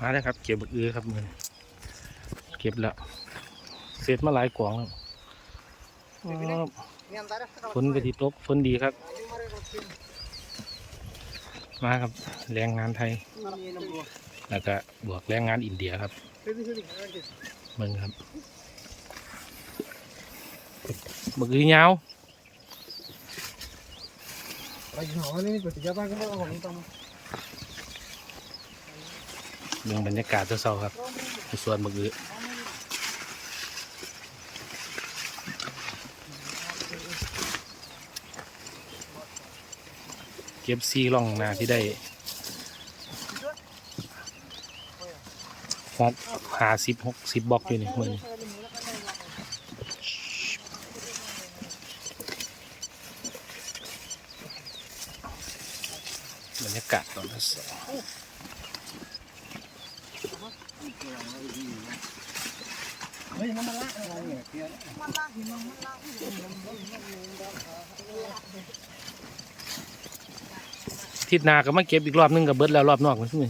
มาแล้วครับ เก็บบักอื้อครับมือนี้เก็บแล้วเสร็จมาหลายกล่องแล้วอ๋อฝนกะทิตกฝนดีครับ มาครับแรงงานไทย แล้วก็บวกแรงงานอินเดียครับเมืองครับบักอื้อยาว เมืองบรรยากาศเศร้าครับอยู่สวนบักอื้อเก็บซีร่องนาที่ได้หกหาสิบหกสิบบล็อกอยู่นี่มือนี้บรรยากาศตอน เช้าทิศหนาก็มาเก็บอีกรอบนึงกับเบิดแล้วรอบนอกมันใช่ไหม